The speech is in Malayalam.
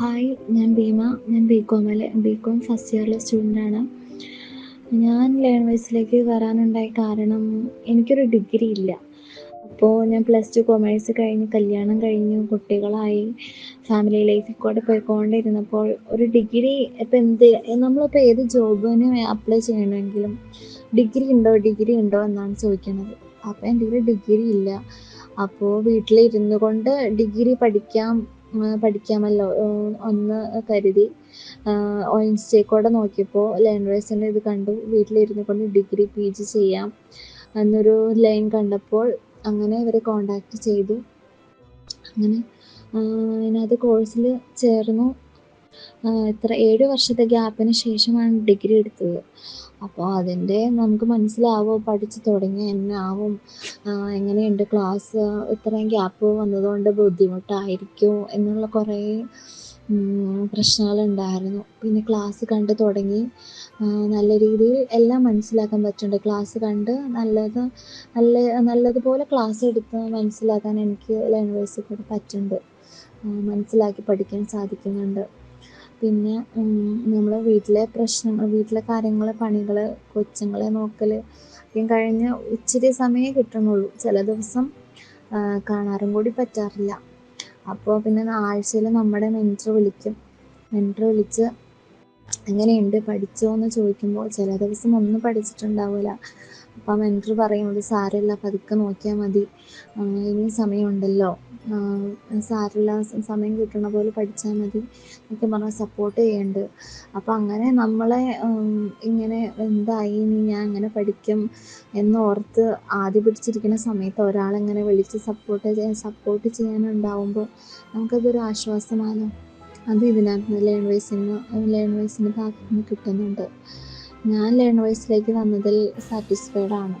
ഹായ് ഞാൻ ഭീമ. ഞാൻ ബി കോമിലെ ബി കോം ഫസ്റ്റ് ഇയറിലെ സ്റ്റുഡന്റാണ് ഞാൻ ലേണേഴ്സിലേക്ക് വരാനുണ്ടായ കാരണം എനിക്കൊരു ഡിഗ്രി ഇല്ല. അപ്പോൾ ഞാൻ പ്ലസ് ടു കൊമേഴ്സ് കഴിഞ്ഞ് കല്യാണം കഴിഞ്ഞു കുട്ടികളായി ഫാമിലി ലൈഫിൽ കൂടെ പോയിക്കൊണ്ടിരുന്നപ്പോൾ ഒരു ഡിഗ്രി ഇപ്പം എന്ത് നമ്മളിപ്പോൾ ഏത് ജോബിന് അപ്ലൈ ചെയ്യണമെങ്കിലും ഡിഗ്രി ഉണ്ടോ ഡിഗ്രി ഉണ്ടോ എന്നാണ് ചോദിക്കുന്നത്. അപ്പോൾ എന്റെ ഒരു ഡിഗ്രി ഇല്ല. അപ്പോൾ വീട്ടിലിരുന്നു കൊണ്ട് ഡിഗ്രി പഠിക്കാം പഠിക്കാമല്ലോ. ഒന്ന് കരുതി. ഇൻസ്റ്റയിൽ നോക്കിയപ്പോൾ ലേണേഴ്സിന്റെ ഇത് കണ്ടു. വീട്ടിലിരുന്നു കൊണ്ട് ഡിഗ്രി പി ജി ചെയ്യാം എന്നൊരു ലൈൻ കണ്ടപ്പോൾ അങ്ങനെ ഇവരെ കോണ്ടാക്ട് ചെയ്തു. അങ്ങനെ അതിനകത്ത് കോഴ്സിൽ ചേർന്നു. എത്ര ഏഴ് വർഷത്തെ ഗ്യാപ്പിന് ശേഷമാണ് ഡിഗ്രി എടുത്തത്. അപ്പോൾ അതിന്റെ നമുക്ക് മനസ്സിലാവും? പഠിച്ച് തുടങ്ങിയ എന്നാവും? എങ്ങനെയുണ്ട് ക്ലാസ് ഇത്രയും ഗ്യാപ്പ് വന്നതുകൊണ്ട് ബുദ്ധിമുട്ടായിരിക്കും എന്നുള്ള കുറേ പ്രശ്നങ്ങളുണ്ടായിരുന്നു. പിന്നെ ക്ലാസ് കണ്ട് തുടങ്ങി. നല്ല രീതിയിൽ എല്ലാം മനസ്സിലാക്കാൻ പറ്റുന്നുണ്ട്. ക്ലാസ് കണ്ട് നല്ലത് നല്ല നല്ലതുപോലെ ക്ലാസ് എടുത്ത് മനസ്സിലാക്കാൻ എനിക്ക് ലേണേഴ്സിൽ കൂടെ പറ്റുന്നുണ്ട്. മനസ്സിലാക്കി പഠിക്കാൻ സാധിക്കുന്നുണ്ട്. പിന്നെ നമ്മളെ വീട്ടിലെ പ്രശ്നങ്ങൾ വീട്ടിലെ കാര്യങ്ങൾ പണികൾ കൊച്ചുങ്ങളെ നോക്കൽ ഒക്കെ കഴിഞ്ഞ് ഇച്ചിരി സമയമേ കിട്ടുന്നുള്ളൂ ചില ദിവസം കാണാറും കൂടി പറ്റാറില്ല. അപ്പോൾ പിന്നെ ആഴ്ചയിൽ നമ്മുടെ മെന്റർ വിളിക്കും. മെന്റർ വിളിച്ച് എങ്ങനെയുണ്ട്? പഠിച്ചോ? എന്ന് ചോദിക്കുമ്പോൾ ചില ദിവസം ഒന്നും പഠിച്ചിട്ടുണ്ടാവില്ല അപ്പം മെന്റർ പറയും അത് സാരമില്ല പതുക്കെ നോക്കിയാൽ മതി. ഇനിയും സമയമുണ്ടല്ലോ. സാരമില്ല സമയം കിട്ടണ പോലെ പഠിച്ചാൽ മതി എന്നൊക്കെ പറഞ്ഞ് സപ്പോർട്ട് ചെയ്യുന്നുണ്ട് അപ്പം അങ്ങനെ നമ്മളെ ഇങ്ങനെ എന്തായി ഇനി ഞാൻ അങ്ങനെ പഠിക്കും എന്നോർത്ത് ആദ്യ പിടിച്ചിരിക്കുന്ന സമയത്ത് ഒരാളിങ്ങനെ വിളിച്ച് സപ്പോർട്ട് ചെയ്യാൻ സപ്പോർട്ട് ചെയ്യാനുണ്ടാവുമ്പോൾ നമുക്കതൊരു ആശ്വാസമാണ്. അത് ഇതിനകത്ത് ലേണേഴ്സിന് ലേണേഴ്സിന്റെ ഭാഗത്ത് നിന്ന് കിട്ടുന്നുണ്ട്. ഞാൻ ലേണേഴ്സിലേക്ക് വന്നതിൽ സാറ്റിസ്ഫൈഡ് ആണ്.